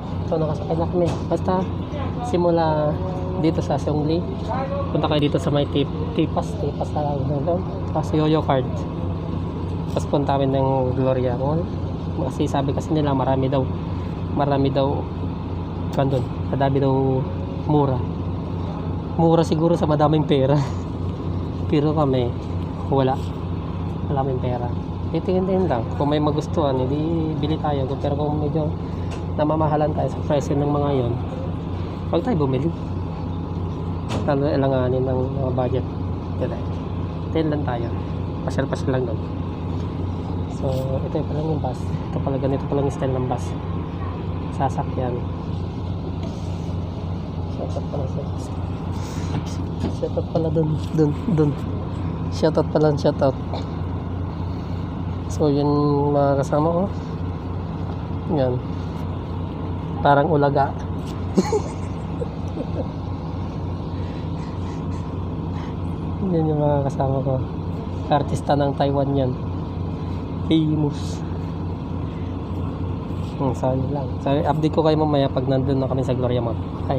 ito nakasakay na kami. Basta simula dito sa Songli. Punta kayo dito sa may tip, tipas, tipas sa ano, tapos yoyo card. Tapos punta kami ng Gloria Mall. Kasi sabi kasi nila marami daw, marami daw, kan doon, madami daw mura. Mura siguro sa madaming pera. Pero kami, wala. Wala kaming pera. Titingin-tingin lang. Kung may magustuhan, hindi bili tayo. Pero kung medyo namamahalan tayo sa presyo ng mga yon, huwag tayo bumili. Lalo na ilanganin ng mga budget. Eh. Tingin lang tayo. Pasyal-pasyal lang doon. So, ito pa lang yung bus. Ito pala ganito pa lang yung style ng bus. Sasakyan. Shoutout pala Shoutout pala dun, dun, dun. Shoutout pala, shoutout. So, yun mga kasama ko. Yan. Parang ulaga. yan yung mga kasama ko. Artista ng Taiwan yan. Famous. Hmm, sorry lang. Sorry, update ko kayo mamaya pag nandun na kami sa Gloria Mall. Hi.